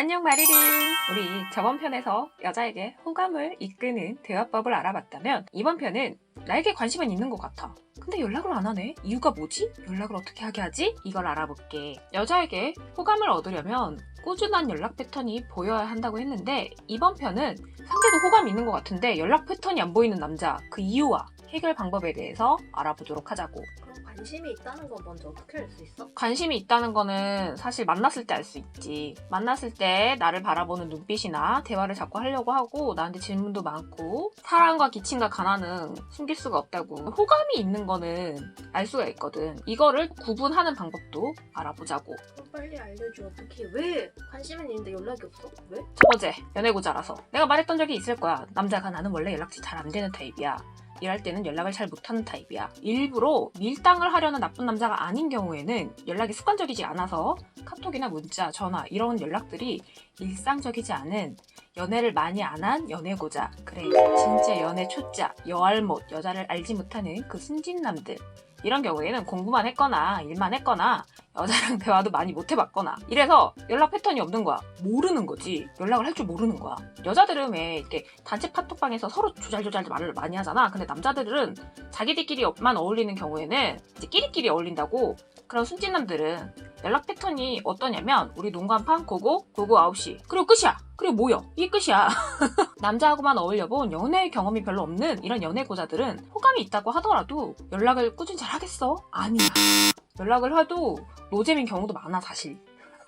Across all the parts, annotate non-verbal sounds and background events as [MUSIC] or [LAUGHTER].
안녕 마리린! 우리 저번 편에서 여자에게 호감을 이끄는 대화법을 알아봤다면 이번 편은 나에게 관심은 있는 것 같아. 근데 연락을 안 하네? 이유가 뭐지? 연락을 어떻게 하게 하지? 이걸 알아볼게. 여자에게 호감을 얻으려면 꾸준한 연락 패턴이 보여야 한다고 했는데 이번 편은 상대도 호감이 있는 것 같은데 연락 패턴이 안 보이는 남자 그 이유와 해결 방법에 대해서 알아보도록 하자고. 그럼 관심이 있다는 건 먼저 어떻게 알 수 있어? 관심이 있다는 거는 사실 만났을 때 알 수 있지. 만났을 때 나를 바라보는 눈빛이나 대화를 자꾸 하려고 하고 나한테 질문도 많고 사랑과 기침과 가난은 숨길 수가 없다고. 호감이 있는 거는 알 수가 있거든. 이거를 구분하는 방법도 알아보자고. 그럼 빨리 알려줘. 어떻게? 왜? 관심은 있는데 연락이 없어? 왜? 첫 번째, 연애고자라서. 내가 말했던 적이 있을 거야. 남자가 나는 원래 연락이 잘 안 되는 타입이야. 일할 때는 연락을 잘 못하는 타입이야. 일부러 밀당을 하려는 나쁜 남자가 아닌 경우에는 연락이 습관적이지 않아서 카톡이나 문자, 전화 이런 연락들이 일상적이지 않은 연애를 많이 안 한 연애고자. 그래, 진짜 연애 초짜, 여알못, 여자를 알지 못하는 그 순진남들. 이런 경우에는 공부만 했거나 일만 했거나 여자랑 [LAUGHS] 대화도 많이 못 해봤거나. 이래서 연락 패턴이 없는 거야. 모르는 거지. 연락을 할 줄 모르는 거야. 여자들은 왜 이렇게 단체 카톡방에서 서로 조잘조잘 말을 많이 하잖아. 근데 남자들은 자기들끼리만 어울리는 경우에는 이제 끼리끼리 어울린다고 그런 순진남들은 연락 패턴이 어떠냐면 우리 농간판 고고 고고 9시 그리고 끝이야. 그리고 모여. 이게 끝이야. [LAUGHS] 남자하고만 어울려본 연애 경험이 별로 없는 이런 연애 고자들은 호감이 있다고 하더라도 연락을 꾸준히 잘 하겠어? 아니야 연락을 해도 노잼인 경우도 많아 사실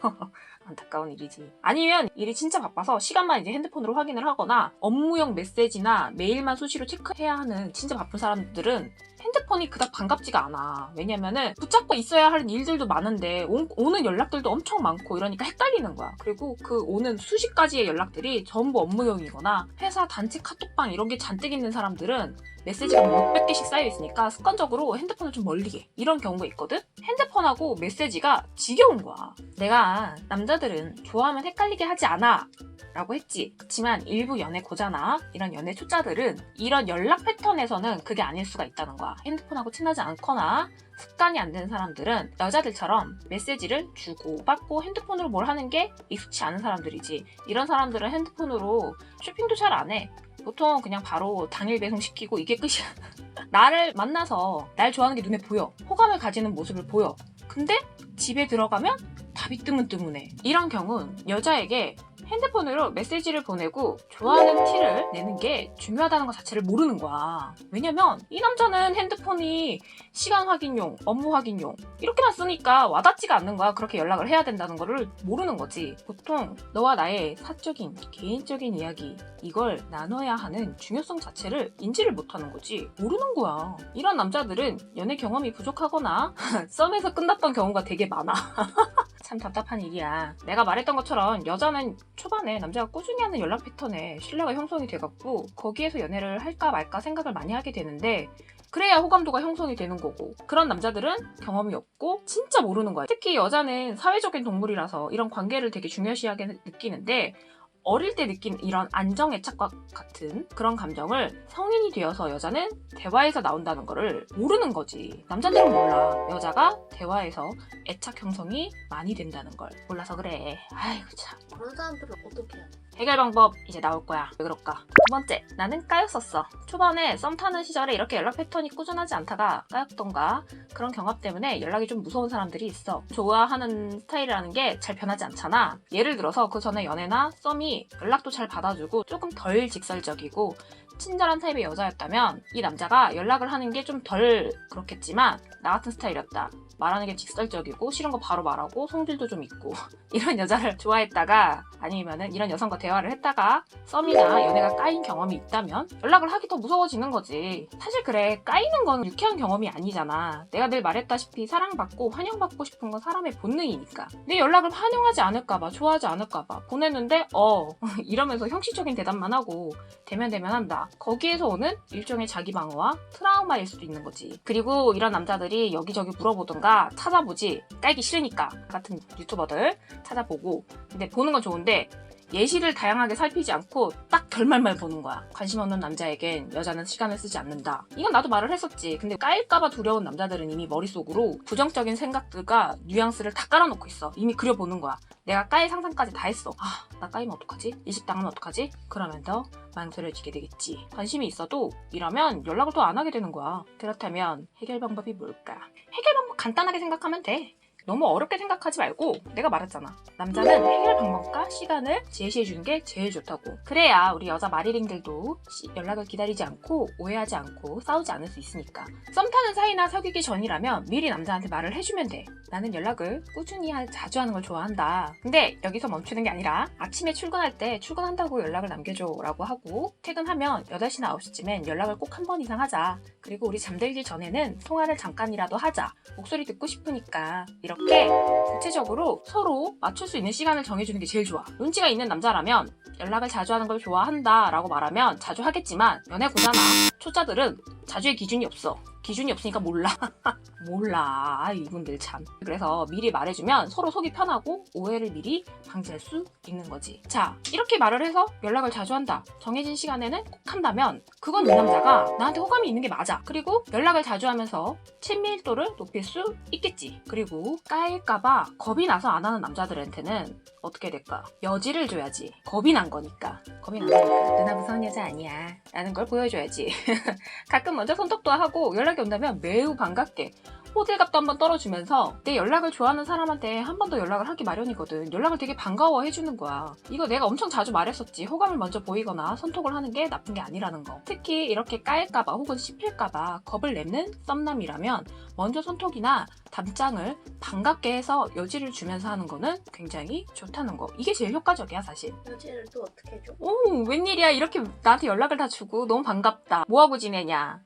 [LAUGHS] 안타까운 일이지. 아니면 일이 진짜 바빠서 시간만 이제 핸드폰으로 확인을 하거나 업무용 메시지나 메일만 수시로 체크해야 하는 진짜 바쁜 사람들은 핸드폰이 그닥 반갑지가 않아. 왜냐면은 붙잡고 있어야 할 일들도 많은데 오, 오는 연락들도 엄청 많고 이러니까 헷갈리는 거야. 그리고 그 오는 수십 가지의 연락들이 전부 업무용이거나 회사 단체 카톡방 이런 게 잔뜩 있는 사람들은 메시지가 몇백 개씩 쌓여 있으니까 습관적으로 핸드폰을 좀 멀리 해. 이런 경우가 있거든? 핸드폰하고 메시지가 지겨운 거야. 내가 남자들은 좋아하면 헷갈리게 하지 않아. 라고 했지. 그렇지만 일부 연애 고자나 이런 연애 초짜들은 이런 연락 패턴에서는 그게 아닐 수가 있다는 거야. 핸드폰하고 친하지 않거나 습관이 안된 사람들은 여자들처럼 메시지를 주고 받고 핸드폰으로 뭘 하는 게 익숙치 않은 사람들이지. 이런 사람들은 핸드폰으로 쇼핑도 잘 안 해. 보통 그냥 바로 당일 배송시키고 이게 끝이야. [LAUGHS] 나를 만나서 날 좋아하는 게 눈에 보여. 호감을 가지는 모습을 보여. 근데 집에 들어가면 답이 뜨문뜨문해. 이런 경우는 여자에게 핸드폰으로 메시지를 보내고 좋아하는 티를 내는 게 중요하다는 것 자체를 모르는 거야. 왜냐면 이 남자는 핸드폰이 시간 확인용, 업무 확인용 이렇게만 쓰니까 와닿지가 않는 거야. 그렇게 연락을 해야 된다는 거를 모르는 거지. 보통 너와 나의 사적인, 개인적인 이야기 이걸 나눠야 하는 중요성 자체를 인지를 못하는 거지. 모르는 거야. 이런 남자들은 연애 경험이 부족하거나 [LAUGHS] 썸에서 끝났던 경우가 되게 많아. [LAUGHS] 참 답답한 일이야. 내가 말했던 것처럼 여자는 초반에 남자가 꾸준히 하는 연락 패턴에 신뢰가 형성이 돼갖고 거기에서 연애를 할까 말까 생각을 많이 하게 되는데 그래야 호감도가 형성이 되는 거고 그런 남자들은 경험이 없고 진짜 모르는 거야. 특히 여자는 사회적인 동물이라서 이런 관계를 되게 중요시하게 느끼는데 어릴 때 느낀 이런 안정애착과 같은 그런 감정을 성인이 되어서 여자는 대화에서 나온다는 거를 모르는 거지. 남자들은 몰라. 여자가 대화에서 애착 형성이 많이 된다는 걸 몰라서 그래. 아이고 참. 그런 사람들은 어떻게 해야 돼? 해결 방법 이제 나올 거야. 왜 그럴까? 두 번째, 나는 까였었어. 초반에 썸 타는 시절에 이렇게 연락 패턴이 꾸준하지 않다가 까였던가 그런 경험 때문에 연락이 좀 무서운 사람들이 있어. 좋아하는 스타일이라는 게 잘 변하지 않잖아. 예를 들어서 그 전에 연애나 썸이 연락도 잘 받아주고 조금 덜 직설적이고 친절한 타입의 여자였다면 이 남자가 연락을 하는 게 좀 덜 그렇겠지만 나 같은 스타일이었다. 말하는 게 직설적이고 싫은 거 바로 말하고 성질도 좀 있고 [LAUGHS] 이런 여자를 좋아했다가 아니면은 이런 여성과 대화를 했다가 썸이나 연애가 까인 경험이 있다면 연락을 하기 더 무서워지는 거지. 사실 그래 까이는 건 유쾌한 경험이 아니잖아. 내가 늘 말했다시피 사랑받고 환영받고 싶은 건 사람의 본능이니까. 내 연락을 환영하지 않을까봐 좋아하지 않을까봐 보냈는데 어 [LAUGHS] 이러면서 형식적인 대답만 하고 대면대면 한다. 거기에서 오는 일종의 자기 방어와 트라우마일 수도 있는 거지. 그리고 이런 남자들이 여기저기 물어보던가 찾아보지. 깔기 싫으니까 같은 유튜버들 찾아보고. 근데 보는 건 좋은데 예시를 다양하게 살피지 않고 딱 결말만 보는 거야. 관심 없는 남자에겐 여자는 시간을 쓰지 않는다. 이건 나도 말을 했었지. 근데 까일까봐 두려운 남자들은 이미 머릿속으로 부정적인 생각들과 뉘앙스를 다 깔아놓고 있어. 이미 그려보는 거야. 내가 까일 상상까지 다 했어. 아, 나 까이면 어떡하지? 이식당하면 어떡하지? 그러면 더 망설여지게 되겠지. 관심이 있어도 이러면 연락을 또 안 하게 되는 거야. 그렇다면 해결 방법이 뭘까? 해결 방법 간단하게 생각하면 돼. 너무 어렵게 생각하지 말고 내가 말했잖아. 남자는 해결 방법과 시간을 제시해 주는 게 제일 좋다고. 그래야 우리 여자 마리링들도 시- 연락을 기다리지 않고 오해하지 않고 싸우지 않을 수 있으니까. 썸 타는 사이나 사귀기 전이라면 미리 남자한테 말을 해주면 돼. 나는 연락을 꾸준히 하- 자주 하는 걸 좋아한다. 근데 여기서 멈추는 게 아니라 아침에 출근할 때 출근한다고 연락을 남겨줘 라고 하고 퇴근하면 8시나 9시쯤엔 연락을 꼭 한 번 이상 하자. 그리고 우리 잠들기 전에는 통화를 잠깐이라도 하자. 목소리 듣고 싶으니까 이렇게 구체적으로 서로 맞출 수 있는 시간을 정해주는 게 제일 좋아. 눈치가 있는 남자라면 연락을 자주 하는 걸 좋아한다 라고 말하면 자주 하겠지만 연애 고잖아. 초짜들은 자주의 기준이 없어. 기준이 없으니까 몰라. [LAUGHS] 몰라. 아, 이분들 참. 그래서 미리 말해주면 서로 속이 편하고 오해를 미리 방지할 수 있는 거지. 자, 이렇게 말을 해서 연락을 자주 한다. 정해진 시간에는 꼭 한다면 그건 이 남자가 나한테 호감이 있는 게 맞아. 그리고 연락을 자주 하면서 친밀도를 높일 수 있겠지. 그리고 까일까봐 겁이 나서 안 하는 남자들한테는 어떻게 될까? 여지를 줘야지. 겁이 난 거니까. 겁이 난 거니까. 누나 무서운 여자 아니야. 라는 걸 보여줘야지. [LAUGHS] 가끔 먼저 손톱도 하고 연락이 온다면 매우 반갑게 호들갑도 한번 떨어주면서 내 연락을 좋아하는 사람한테 한 번 더 연락을 하기 마련이거든. 연락을 되게 반가워 해주는 거야. 이거 내가 엄청 자주 말했었지. 호감을 먼저 보이거나 손톱을 하는 게 나쁜 게 아니라는 거. 특히 이렇게 까일까봐 혹은 씹힐까봐 겁을 내는 썸남이라면 먼저 손톱이나 담장을 반갑게 해서 여지를 주면서 하는 거는 굉장히 좋다는 거. 이게 제일 효과적이야, 사실. 여지를 또 어떻게 해줘? 오, 웬일이야. 이렇게 나한테 연락을 다 주고 너무 반갑다. 뭐하고 지내냐.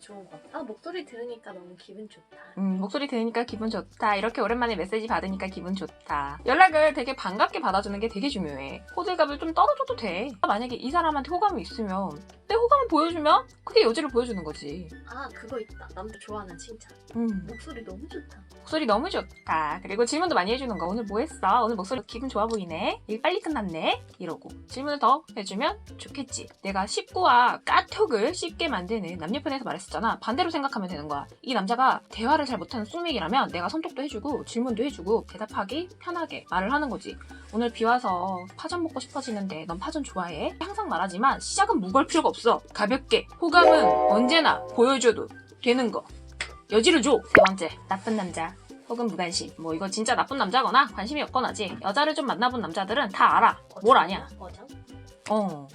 좋은 것 같아. 아 목소리 들으니까 너무 기분 좋다. 음, 목소리 들으니까 기분 좋다. 이렇게 오랜만에 메시지 받으니까 기분 좋다. 연락을 되게 반갑게 받아주는 게 되게 중요해. 호들갑을 좀 떨어줘도 돼. 만약에 이 사람한테 호감이 있으면 내 호감을 보여주면 그게 여지를 보여주는 거지. 아 그거 있다. 남자 좋아하는 칭찬. 음, 목소리 너무 좋다. 목소리 너무 좋다. 그리고 질문도 많이 해주는 거. 오늘 뭐 했어? 오늘 목소리 기분 좋아 보이네. 일 빨리 끝났네. 이러고 질문을 더 해주면 좋겠지. 내가 쉽고와 까톡을 쉽게 만드는 남녀편에서 말했 었잖아. 반대로 생각하면 되는 거야. 이 남자가 대화를 잘 못하는 쑥맥이라면 내가 손톱도 해주고 질문도 해주고 대답하기 편하게 말을 하는 거지. 오늘 비 와서 파전 먹고 싶어지는데 넌 파전 좋아해? 항상 말하지만 시작은 무거울 필요가 없어. 가볍게. 호감은 언제나 보여줘도 되는 거. 여지를 줘. 세 번째, 나쁜 남자. 혹은 무관심. 뭐 이거 진짜 나쁜 남자거나 관심이 없거나지. 여자를 좀 만나본 남자들은 다 알아. 뭘 아냐? 어.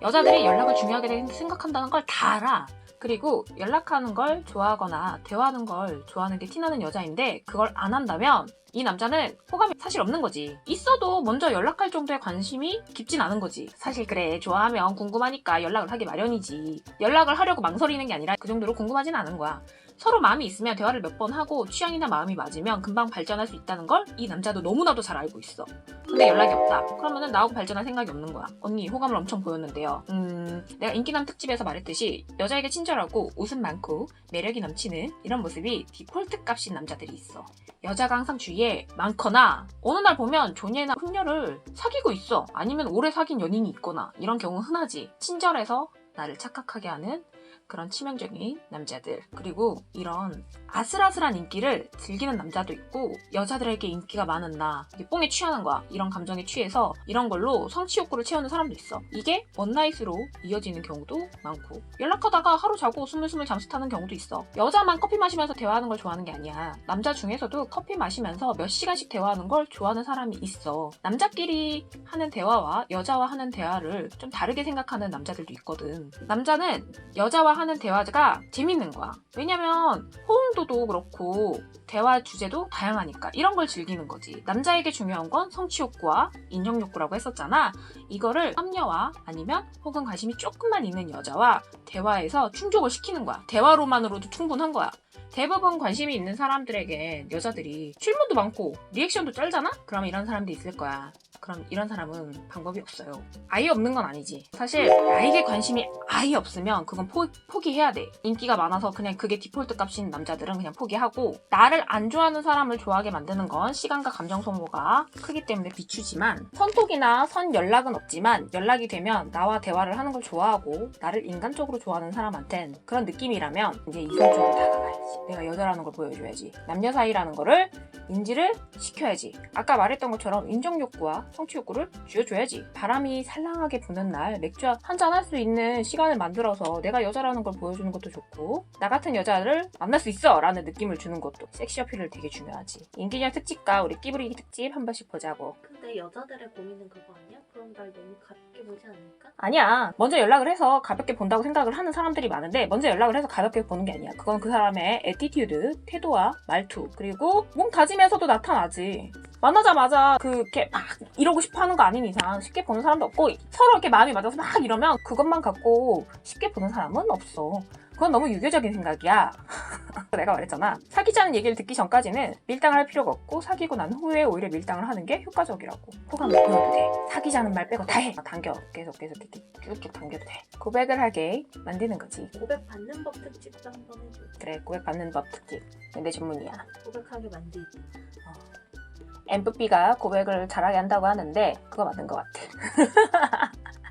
여자들이 연락을 중요하게 생각한다는 걸 다 알아. 그리고 연락하는 걸 좋아하거나 대화하는 걸 좋아하는 게 티나는 여자인데 그걸 안 한다면 이 남자는 호감이 사실 없는 거지. 있어도 먼저 연락할 정도의 관심이 깊진 않은 거지. 사실 그래. 좋아하면 궁금하니까 연락을 하기 마련이지. 연락을 하려고 망설이는 게 아니라 그 정도로 궁금하진 않은 거야. 서로 마음이 있으면 대화를 몇 번 하고 취향이나 마음이 맞으면 금방 발전할 수 있다는 걸 이 남자도 너무나도 잘 알고 있어. 근데 연락이 없다. 그러면은 나하고 발전할 생각이 없는 거야. 언니 호감을 엄청 보였는데요. 음, 내가 인기남 특집에서 말했듯이 여자에게 친절하고 웃음 많고 매력이 넘치는 이런 모습이 디폴트 값인 남자들이 있어. 여자가 항상 주위에 많거나 어느 날 보면 조녀나 훈녀를 사귀고 있어. 아니면 오래 사귄 연인이 있거나 이런 경우 흔하지. 친절해서 나를 착각하게 하는 그런 치명적인 남자들. 그리고 이런 아슬아슬한 인기를 즐기는 남자도 있고 여자들에게 인기가 많은 나 이게 뽕에 취하는 거야. 이런 감정에 취해서 이런 걸로 성취 욕구를 채우는 사람도 있어. 이게 원나잇으로 이어지는 경우도 많고 연락하다가 하루 자고 스물스물 잠수 타는 경우도 있어. 여자만 커피 마시면서 대화하는 걸 좋아하는 게 아니야. 남자 중에서도 커피 마시면서 몇 시간씩 대화하는 걸 좋아하는 사람이 있어. 남자끼리 하는 대화와 여자와 하는 대화를 좀 다르게 생각하는 남자들도 있거든. 남자는 여자와 하는 대화가 재밌는 거야. 왜냐면 호응도도 그렇고 대화 주제도 다양하니까 이런 걸 즐기는 거지. 남자에게 중요한 건 성취 욕구와 인정 욕구라고 했었잖아. 이거를 남녀와 아니면 혹은 관심이 조금만 있는 여자와 대화에서 충족을 시키는 거야. 대화로만으로도 충분한 거야. 대부분 관심이 있는 사람들에게 여자들이 질문도 많고 리액션도 쩔잖아? 그럼 이런 사람도 있을 거야. 그럼 이런 사람은 방법이 없어요. 아예 없는 건 아니지. 사실 나에게 관심이 아예 없으면 그건 포, 포기해야 돼. 인기가 많아서 그냥 그게 디폴트 값인 남자들은 그냥 포기하고 나를 안 좋아하는 사람을 좋아하게 만드는 건 시간과 감정 소모가 크기 때문에 비추지만 선톡이나 선 연락은 없지만 연락이 되면 나와 대화를 하는 걸 좋아하고 나를 인간적으로 좋아하는 사람한텐 그런 느낌이라면 이제 이성적으로 다가가야지. 내가 여자라는 걸 보여줘야지. 남녀 사이라는 거를 인지를 시켜야지. 아까 말했던 것처럼 인정 욕구와 성취 욕구를 쥐어줘야지. 바람이 살랑하게 부는 날 맥주 한잔 할 수 있는 시간을 만들어서 내가 여자라는 걸 보여주는 것도 좋고 나 같은 여자를 만날 수 있어 라는 느낌을 주는 것도 섹시 어필을 되게 중요하지. 인기녀 특집과 우리 끼부리기 특집 한 번씩 보자고. 근데 여자들의 고민은 그거 아니야? 그럼 날 너무 가볍게 보지 않을까? 아니야. 먼저 연락을 해서 가볍게 본다고 생각을 하는 사람들이 많은데 먼저 연락을 해서 가볍게 보는 게 아니야. 그건 그 사람의 에티튜드, 태도와 말투, 그리고 몸 다짐에서도 나타나지. 만나자마자 그렇게 막 이러고 싶어 하는 거 아닌 이상 쉽게 보는 사람도 없고 서로 이렇게 마음이 맞아서 막 이러면 그것만 갖고 쉽게 보는 사람은 없어. 그건 너무 유교적인 생각이야. [LAUGHS] 내가 말했잖아. 사귀자는 얘기를 듣기 전까지는 밀당을 할 필요가 없고 사귀고 난 후에 오히려 밀당을 하는 게 효과적이라고. 호감 못 보여도 돼. 사귀자는 말 빼고 다 해. 당겨. 계속 계속 이렇게 쭉쭉 당겨도 돼. 고백을 하게 만드는 거지. 고백 받는 법 특집도 한번 해줘. 그래, 고백 받는 법 특집. 내 전문이야. 고백하게 만들기. MVP가 고백을 잘하게 한다고 하는데 그거 맞는 것 같아.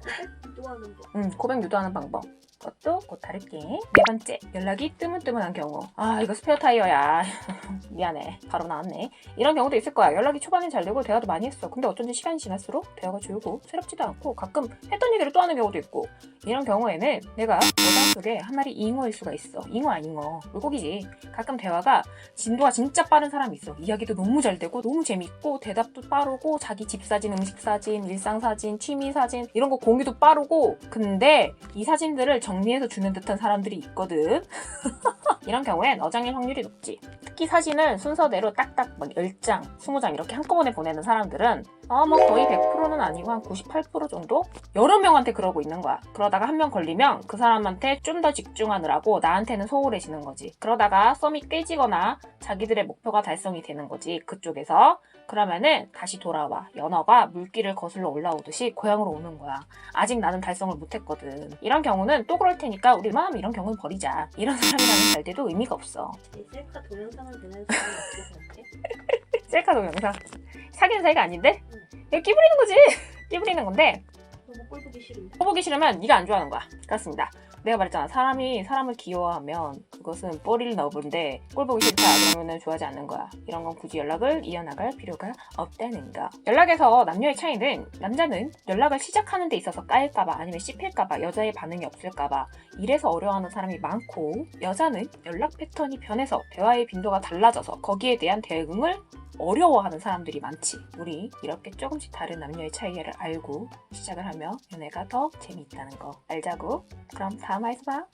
고백 유도하는 법. 음, 고백 유도하는 방법. 그것도 곧 다를게. 네 번째, 연락이 뜨문뜨문한 경우. 아, 이거 스페어 타이어야. [LAUGHS] 미안해. 바로 나왔네. 이런 경우도 있을 거야. 연락이 초반엔 잘 되고 대화도 많이 했어. 근데 어쩐지 시간이 지날수록 대화가 줄고 새롭지도 않고 가끔 했던 얘기를 또 하는 경우도 있고. 이런 경우에는 내가 여자 속에 한 마리 잉어일 수가 있어. 잉어. 물고기지. 가끔 대화가 진도가 진짜 빠른 사람이 있어. 이야기도 너무 잘 되고 너무 재밌고 대답도 빠르고 자기 집 사진, 음식 사진, 일상 사진, 취미 사진 이런 거 공유도 빠르고 근데 이 사진들을 정 리해서 주는 듯한 사람들이 있거든. [LAUGHS] 이런 경우엔 어장일 확률이 높지. 특히 사진을 순서대로 딱딱 막 10장, 20장 이렇게 한꺼번에 보내는 사람들은 아, 뭐 거의 100%는 아니고 한 98% 정도? 여러 명한테 그러고 있는 거야. 그러다가 한 명 걸리면 그 사람한테 좀 더 집중하느라고 나한테는 소홀해지는 거지. 그러다가 썸이 깨지거나 자기들의 목표가 달성이 되는 거지. 그쪽에서. 그러면은 다시 돌아와. 연어가 물길을 거슬러 올라오듯이 고향으로 오는 거야. 아직 나는 달성을 못했거든. 이런 경우는 또 그럴 테니까 우리 마음 이런 경우는 버리자. 이런 사람이라는 잘 돼도 의미가 없어. 제 셀카 동영상을 보내는 사람이 어떻게 생각해? [LAUGHS] 셀카 동영상. 사귀는 사이가 아닌데? 이거 끼부리는 거지. [LAUGHS] 끼부리는 건데 너무 꼴 보기 싫은데. 해보기 싫으면 네가 안 좋아하는 거야. 그렇습니다. 내가 말했잖아. 사람이 사람을 귀여워하면 그것은 뽀리를 너브인데 꼴 보기 싫다 그러면은 좋아하지 않는 거야. 이런 건 굳이 연락을 이어나갈 필요가 없다는 거. 연락에서 남녀의 차이는 남자는 연락을 시작하는 데 있어서 까일까봐 아니면 씹힐까봐 여자의 반응이 없을까봐 이래서 어려워하는 사람이 많고 여자는 연락 패턴이 변해서 대화의 빈도가 달라져서 거기에 대한 대응을 어려워하는 사람들이 많지. 우리 이렇게 조금씩 다른 남녀의 차이를 알고 시작을 하며 연애가 더 재미있다는 거 알자고. 그럼 다음 화에서 봐.